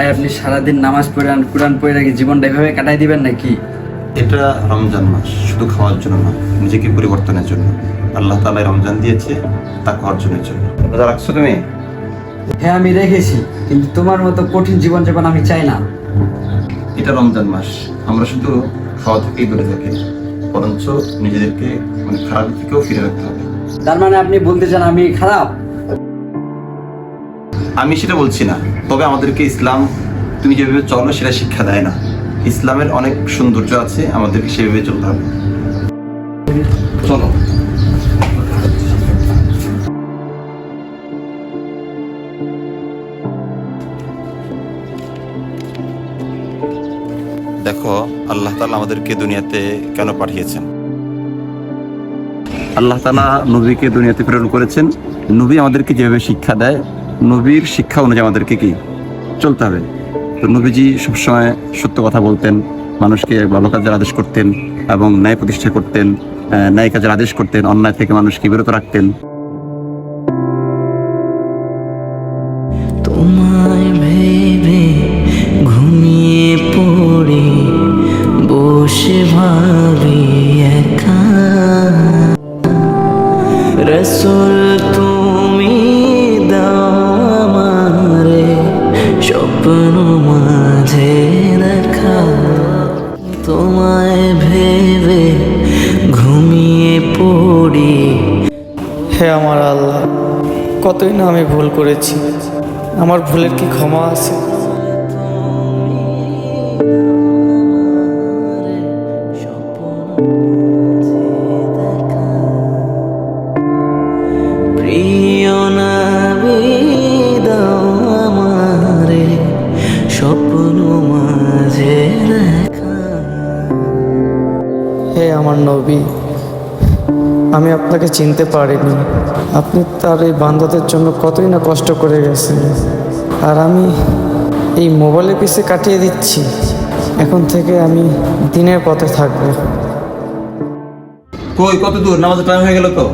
ভাই আপনি সারাদিন নামাজ পড়ে কোরআন পড়ে রেখে জীবনটা এভাবে কাটাই দিবেন নাকি? এটা রমজান মাস শুধু খাওয়ার জন্য না নিজেকে পরিবর্তনের জন্য। আল্লাহ তালা রমজান দিয়েছে তা অর্জনের জন্য। রোজা রাখছো তুমি? হ্যাঁ আমি রেখেছি কিন্তু তোমার মতো কঠিন জীবন যাপন আমি চাই না। এটা রমজান মাস আমরা শুধু খাওয়া থেকেই দূরে থাকি বরঞ্চ নিজেদেরকে মানে খারাপ থেকেও ফিরে রাখতে হবে। তার মানে আপনি বলতে চান আমি খারাপ? আমি সেটা বলছি না। তবে আমাদেরকে ইসলাম, তুমি যেভাবে চলো সেটা শিক্ষা দেয় না। ইসলামের অনেক সৌন্দর্য আছে, আমাদেরকে সেভাবে চলতে হবে। চলো। দেখো, আল্লাহ তালা আমাদেরকে দুনিয়াতে কেন পাঠিয়েছেন? আল্লাহ তালা নবীকে দুনিয়াতে প্রেরণ করেছেন। নবী আমাদেরকে যেভাবে শিক্ষা দেয় নবীর শিক্ষা অনুযায়ী আমাদেরকে কি চলতে হবে? তো নবীজি সবসময় সত্য কথা বলতেন, মানুষকে ভালো কাজের আদেশ করতেন এবং ন্যায় প্রতিষ্ঠা করতেন ন্যায় কাজের আদেশ করতেন, অন্যায় থেকে মানুষকে বিরত রাখতেন। তোমায় ভেবে ঘুমিয়ে পড়ে, বসে ভাবি একা। রসুল তোমায় ভেবে ঘুমিয়ে পড়ি। হে আমার আল্লাহ, কতই না আমি ভুল করেছি। আমার ভুলের কি ক্ষমা আছে? হে আমার নবী, আমি আপনাকে চিনতে পারিনি। আপনি তার এই বান্ধবের জন্য কতই না কষ্ট করে গেছেন। আর আমি এই মোবাইলের পিছে কাটিয়ে দিচ্ছি। এখন থেকে আমি দিনের পথে থাকব। কই কত দূর নামাজের টাইম হয়ে গেল তো?